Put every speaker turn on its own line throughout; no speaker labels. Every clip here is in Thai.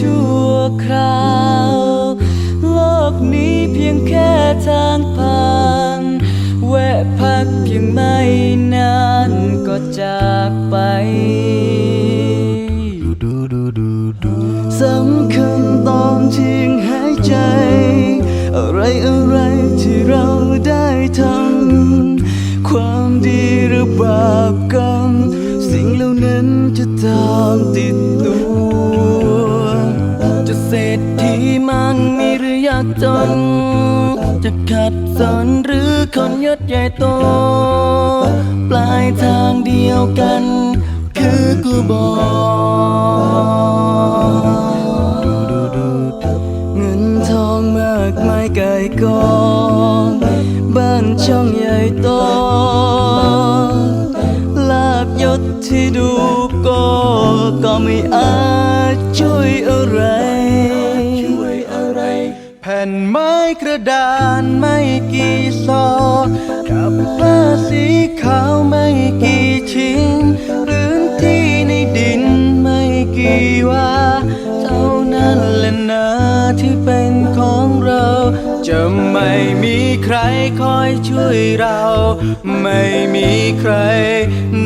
ชั่วคราว โลกนี้เพียงแค่ทางผ่านแวะพักเพียงไม่นานก็จากไปสำคัญตอนที่ยังหายใจ อะไรอะไรที่เราได้ทำความดีหรือบาปกรรมสิ่งเหล่านั้นจะตามติดตัว จะเศรษฐีมั่งมีหรือยากจน จะขัดสนหรือคนยศใหญ่โต ปลายทางเดียวกัน คือกูบอกเงินทองมากมายไก่กองบ้านช่องใหญ่โตลาบยศที่ดู ก็ไม่อาจช่วยอะไรช่วยอะไร
แผ่นไม้กระดานไม่กี่ซอกับผ้าสีขาวไม่กี่ชิ้นพื้น จะไม่มีใครคอยช่วยเรา ไม่มีใคร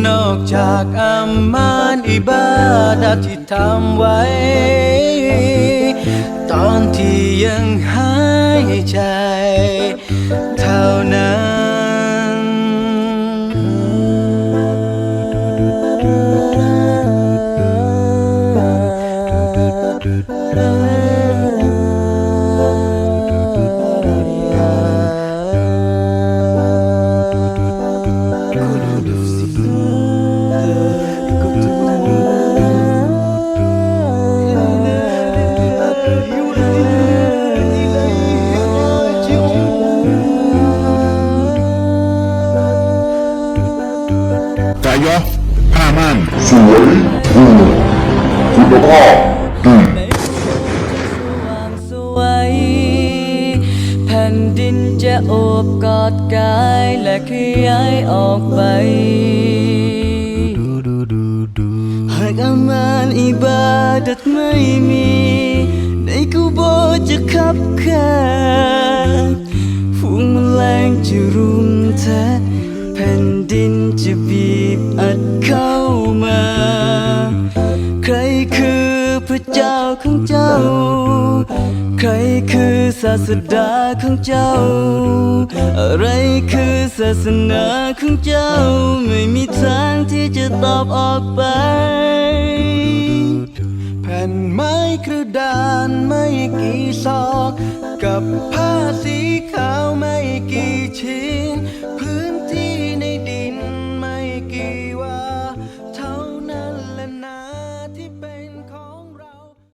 นอกจากอามันอิบาดะที่ทำไว้ ตอนที่ยังหายใจ เท่านั้น
กายะผ้าม่าน
สวยถูกคุณภาพดี
ในสว่างสวยแผ่นดินจะโอบกอดกายและขยายออกไป หากอามานอิบาดัดไม่มี ในกูโบจะขับแค่ฝูงแมลงจะรุมแทะ แผ่นดินจะบีบอัดเข้ามา ใครคือพระเจ้าของเจ้า ใครคือศาสดาของเจ้า อะไรคือศาสนาของเจ้า ไม่มีทางที่จะตอบออกไป
แผ่นไม้กระดานไม่กี่ซอก กับผ้าสีขาวไม่กี่ชิ้นพื้นที่